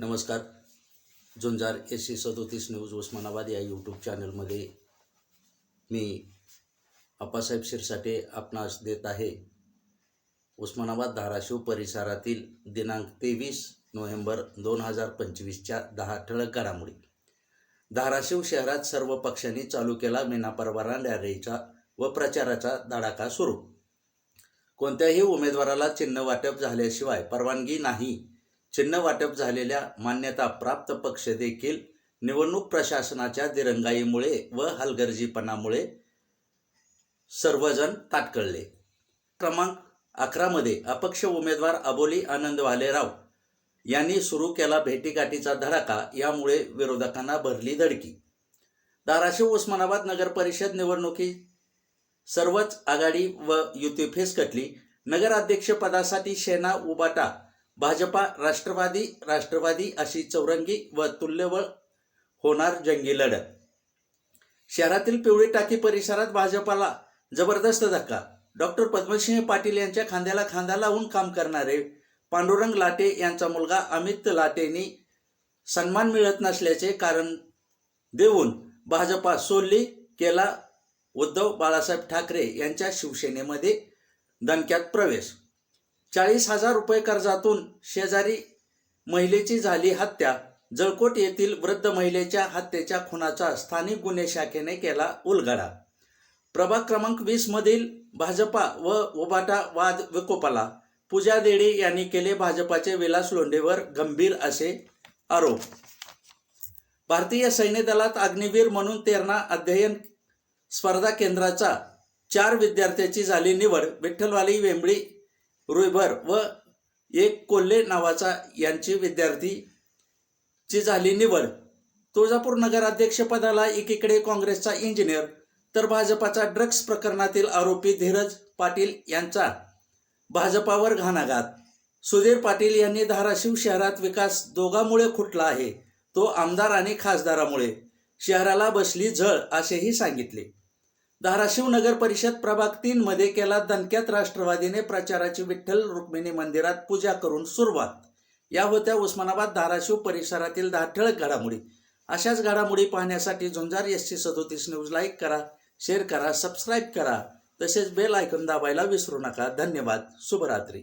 नमस्कार. Jhunjar S C सदोतीस news Osmanabad या यूट्यूब चॅनलमध्ये मी अप्पासाहेब शिरसाटे आपणास देत आहे. उस्मानाबाद धाराशिव परिसरातील दिनांक तेवीस नोव्हेंबर दोन हजार पंचवीसच्या दहा ठळक घडामोडी. धाराशिव शहरात सर्व पक्षांनी चालू केला मीना परवाना रॅलीचा व प्रचाराचा धडाका सुरू. कोणत्याही उमेदवाराला चिन्ह वाटप झाल्याशिवाय परवानगी नाही चिन्ह वाटप झालेल्या मान्यता प्राप्त पक्ष देखील निवडणूक प्रशासनाच्या दिरंगाईमुळे व हलगर्जीपणामुळे सर्वजण ताटकळले. क्रमांक अकरामध्ये अपक्ष उमेदवार अबोली आनंद वालेराव यांनी सुरू केला भेटीगाठीचा धडाका यामुळे विरोधकांना भरली धडकी. धाराशिव उस्मानाबाद नगर परिषद निवडणुकी सर्वच आघाडी व युती फेसकटली. नगराध्यक्षपदासाठी शेना उबाटा भाजपा राष्ट्रवादी राष्ट्रवादी अशी चौरंगी व तुल्यबळ होणार जंगी लढत. शहरातील पिवळी टाकी परिसरात भाजपाला जबरदस्त धक्का. डॉक्टर पद्मसिंह पाटील यांच्या खांद्याला खांदा लावून काम करणारे पांडुरंग लाटे यांचा मुलगा अमित लाटेंनी सन्मान मिळत नसल्याचे कारण देऊन भाजपा सोडली केला उद्धव बाळासाहेब ठाकरे यांच्या शिवसेनेमध्ये दणक्यात प्रवेश. चाळीस हजार रुपये कर्जातून शेजारी महिलेची झाली हत्या. जळकोट येथील वृद्ध महिलेच्या हत्येच्या खुनाचा स्थानिक गुन्हे शाखेने केला उलगडा. प्रभाग क्रमांक वीस मधील भाजपा व उबाटा वाद विकोपाला पूजा देडे यांनी केले भाजपाचे विलास लोंढेवर गंभीर असे आरोप. भारतीय सैन्य दलात अग्निवीर म्हणून तेरणा अध्ययन स्पर्धा केंद्राचा चार विद्यार्थ्याची झाली निवड. विठ्ठलवाली वेंबळी रुईभर व एक कोल्हे नावाचा यांची विद्यार्थी ची झाली निवड. तुळजापूर नगराध्यक्षपदाला एकीकडे काँग्रेसचा इंजिनियर तर भाजपाचा ड्रग्ज प्रकरणातील आरोपी धीरज पाटील यांचा भाजपावर घाणाघात. सुधीर पाटील यांनी धाराशिव शहरात विकास दोघांमुळे खुटला आहे. तो आमदार आणि खासदारामुळे. शहराला बसली झळ असेही सांगितले. धाराशिव नगर परिषद प्रभाग तीन मध्ये केला दणक्यात राष्ट्रवादीने प्रचाराची विठ्ठल रुक्मिणी मंदिरात पूजा करून सुरुवात. या होत्या उस्मानाबाद धाराशिव परिसरातील दहा ठळक घडामोडी. अशाच घडामोडी पाहण्यासाठी झुंजार एस सी सदोतीस न्यूज लाईक करा शेअर करा सबस्क्राईब करा. तसेच बेल आयकॉन दाबायला विसरू नका. धन्यवाद. शुभरात्री.